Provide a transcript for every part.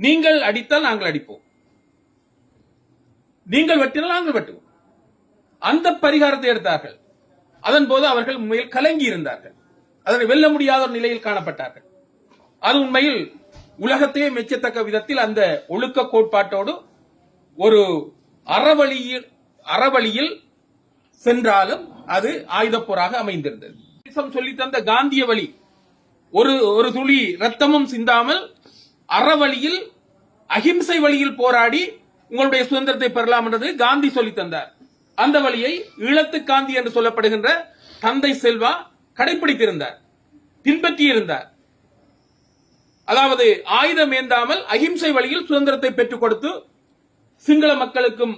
நீங்கள் அடித்தால் நாங்கள் அடிப்போம். நீங்கள் வெட்டினால் நாங்கள் வெட்டுவோம். அந்த பரிகாரத்தை எடுத்தார்கள். அதன் போது அவர்கள் உண்மையில் கலங்கி இருந்தார்கள். அதனை வெல்ல முடியாத ஒரு நிலையில் காணப்பட்டார்கள். அது உண்மையில் உலகத்தையே மெச்சத்தக்க விதத்தில் அந்த ஒழுக்க கோட்பாட்டோடு ஒரு அறவழியில் அறவழியில் சென்றாலும் அது ஆயுதப்போராக அமைந்திருந்தது. சொல்லி தந்த காந்திய வழி ஒரு ஒரு துளி ரத்தமும் சிந்தாமல் அறவழியில் அகிம்சை வழியில் போராடி உங்களுடைய சுதந்திரத்தை பெறலாம் என்றது காந்தி சொல்லித் தந்தார். அந்த வழியை ஈழத்து காந்தி என்று சொல்லப்படுகின்ற தந்தை செல்வா கடைபிடித்திருந்தார் பின்பற்றியிருந்தார். அதாவது ஆயுதம் ஏந்தாமல் அகிம்சை வழியில் சுதந்திரத்தை பெற்றுக் கொடுத்து சிங்கள மக்களுக்கும்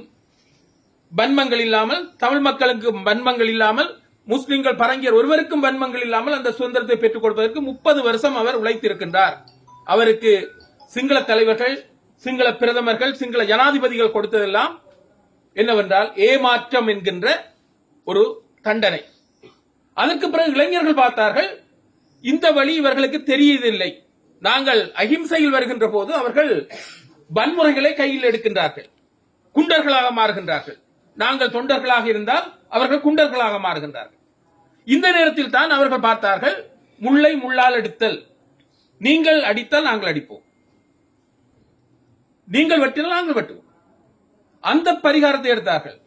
வன்மங்கள் இல்லாமல் தமிழ் மக்களுக்கும் வன்மங்கள் இல்லாமல் முஸ்லிம்கள் பரங்கியர் ஒருவருக்கும் வன்மங்கள் இல்லாமல் அந்த சுதந்திரத்தை பெற்றுக் கொடுப்பதற்கு முப்பது வருஷம் அவர் உழைத்திருக்கின்றார். அவருக்கு சிங்கள தலைவர்கள் சிங்கள பிரதமர்கள் சிங்கள ஜனாதிபதிகள் கொடுத்ததெல்லாம் என்னவென்றால் ஏமாற்றம் என்கின்ற ஒரு தண்டனை. அதற்கு பிறகு இளைஞர்கள் பார்த்தார்கள் இந்த வழி இவர்களுக்கு தெரியதில்லை. நாங்கள் அகிம்சையில் வருகின்ற போது அவர்கள் வன்முறைகளை கையில் எடுக்கின்றார்கள். குண்டர்களாக மாறுகின்றார்கள். நாங்கள் தொண்டர்களாக இருந்தால் அவர்கள் குண்டர்களாக மாறுகின்றார்கள். இந்த நேரத்தில் தான் அவர்கள் பார்த்தார்கள் முல்லை முள்ளால் எடுத்தல் நீங்கள் அடித்தால் நாங்கள் அடிப்போம். நீங்கள் வெட்டினால் நாங்கள் வெட்டுவோம். அந்த பரிகாரத்தை எடுத்தார்கள்.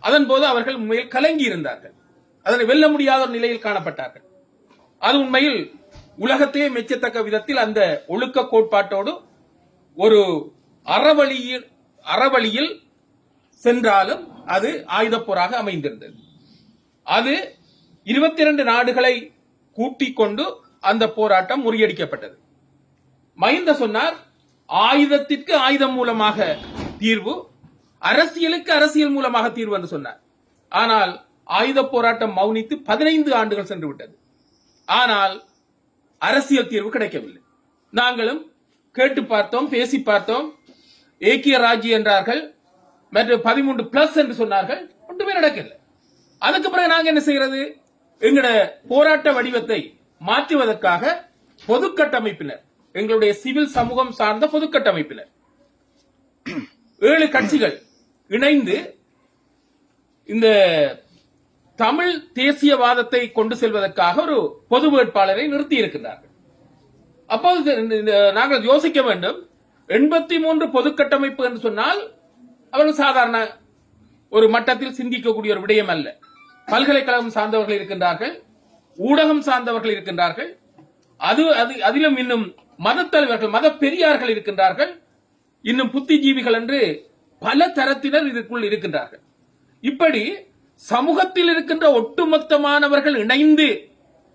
அதன் போது அவர்கள் உண்மையில் கலங்கி இருந்தார்கள். அதனை வெல்ல முடியாத ஒரு நிலையில் காணப்பட்டார்கள். அது உண்மையில் உலகத்தையே மெச்சத்தக்க விதத்தில் அந்த ஒழுக்க கோட்பாட்டோடு ஒரு அறவழியில் அறவழியில் சென்றாலும் அது ஆயுதப்போராக அமைந்திருந்தது. அது இருபத்தி இரண்டு நாடுகளை கூட்டிக் கொண்டு அந்த போராட்டம் முறியடிக்கப்பட்டது. மஹிந்த சொன்னார் ஆயுதத்திற்கு ஆயுதம் மூலமாக தீர்வு அரசியலுக்கு அரசியல் மூலமாக தீர்வு என்று சொன்னார். ஆனால் ஆயுத போராட்டம் மௌனித்து பதினைந்து ஆண்டுகள் சென்று விட்டது. ஆனால் அரசியல் தீர்வு கிடைக்கவில்லை. நாங்களும் கேட்டு பார்த்தோம் பேசி பார்த்தோம். ஏக்கிய ராஜி என்றார்கள் மற்றும் பதிமூன்று பிளஸ் என்று சொன்னார்கள் ஒன்றுமே நடக்கல அதுக்கு பிறகு நாங்க என்ன செய்யறது? எங்கட போராட்ட வடிவத்தை மாற்றுவதற்காக பொது கட்டமைப்பினர் எங்களுடைய சிவில் சமூகம் சார்ந்த பொது கட்டமைப்பினர். ஏழு கட்சிகள் இணைந்து இந்த தமிழ் தேசியவாதத்தை கொண்டு செல்வதற்காக ஒரு பொது வேட்பாளரை நிறுத்தி இருக்கின்றார்கள் அப்போது இந்த- நாங்கள் யோசிக்க வேண்டும் எண்பத்தி மூன்று பொது கட்டமைப்பு என்று சொன்னால் அவர்கள் சாதாரண ஒரு மட்டத்தில் சிந்திக்கக்கூடிய ஒரு விடயம் அல்ல. பல்கலைக்கழகம் சார்ந்தவர்கள் இருக்கின்றார்கள் ஊடகம் சார்ந்தவர்கள் இருக்கின்றார்கள் அது அது அதிலும் இன்னும் மதத்தலைவர்கள் மத பெரியார்கள் இருக்கின்றார்கள். இன்னும் புத்திஜீவிகள் என்று பல தரத்தினர் இதற்குள் இருக்கின்றார்கள். இப்படி சமூகத்தில் இருக்கின்ற ஒட்டுமொத்தமானவர்கள் இணைந்து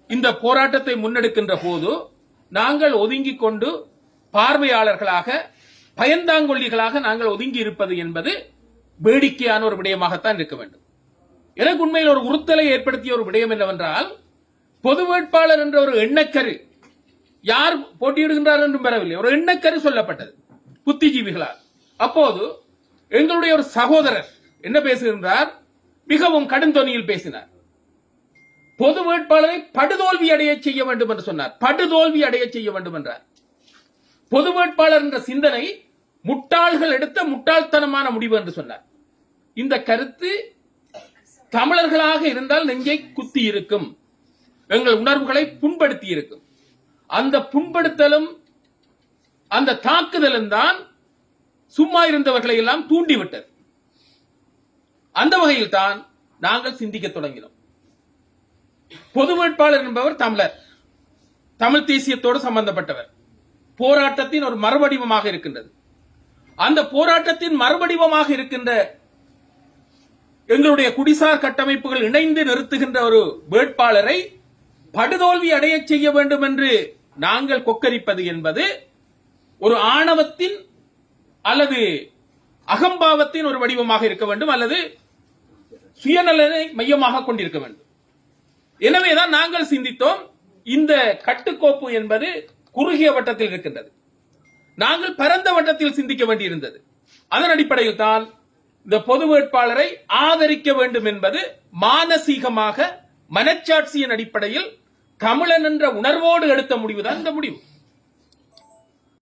இந்த போராட்டத்தை முன்னெடுக்கின்ற போது நாங்கள் ஒதுங்கிக் கொண்டு பார்வையாளர்களாக பயந்தாங்கொல்லிகளாக நாங்கள் ஒதுங்கி இருப்பது என்பது வேடிக்கையான ஒரு விடயமாகத்தான் இருக்க வேண்டும். எனக்கு உண்மையில் ஒரு உறுத்தலை ஏற்படுத்திய ஒரு விடயம் என்னவென்றால் பொது வேட்பாளர் என்ற ஒரு எண்ணக்கரு யார் போட்டியிடுகின்றார் என்றும் பெறவில்லை. ஒரு எண்ணக்கரு சொல்லப்பட்டது புத்திஜீவிகளால். அப்போது எங்களுடைய ஒரு சகோதரர் என்ன பேசுகின்றார்? மிகவும் கடுந்தொனியில் பேசினார். பொது வேட்பாளரை படுதோல்வி அடைய செய்ய வேண்டும் என்று சொன்னார். படுதோல்வி அடைய செய்ய வேண்டும் என்றார். பொது வேட்பாளர் என்ற சிந்தனை முட்டாள்கள் எடுத்த முட்டாள்தனமான முடிவு என்று சொன்னார். இந்த கருத்து தமிழர்களாக இருந்தால் நெஞ்சை குத்தி இருக்கும் எங்கள் உணர்வுகளை புண்படுத்தி இருக்கும் அந்த புண்படுத்தலும் அந்த தாக்குதலும் தான் சும்மா இருந்தவர்களை எல்லாம் தூண்டிவிட்டது. அந்த வகையில் தான் நாங்கள் சிந்திக்க தொடங்கினோம். பொது வேட்பாளர் என்பவர் தமிழர். தமிழ் தேசியத்தோடு சம்பந்தப்பட்டவர். போராட்டத்தின் ஒரு மறுவடிவமாக இருக்கின்றது. அந்த போராட்டத்தின் மறுவடிவமாக இருக்கின்ற எங்களுடைய குடிசார் கட்டமைப்புகள் இணைந்து நிறுத்துகின்ற ஒரு வேட்பாளரை படுதோல்வி அடைய செய்ய வேண்டும் என்று நாங்கள் கொக்கரிப்பது என்பது ஒரு ஆணவத்தின் அல்லது அகம்பாவத்தின் ஒரு வடிவமாக இருக்க வேண்டும் அல்லது சுயநலனை மையமாக கொண்டிருக்க வேண்டும். எனவேதான் நாங்கள் சிந்தித்தோம் இந்த கட்டுக்கோப்பு என்பது குறுகிய வட்டத்தில் இருக்கின்றது. நாங்கள் பரந்த வட்டத்தில் சிந்திக்க வேண்டியிருந்தது. அதன் அடிப்படையில் தான் இந்த பொது வேட்பாளரை ஆதரிக்க வேண்டும் என்பது மானசீகமாக மனச்சாட்சியின் அடிப்படையில் தமிழன் என்ற உணர்வோடு எடுத்த முடிவுதான் இந்த முடிவு.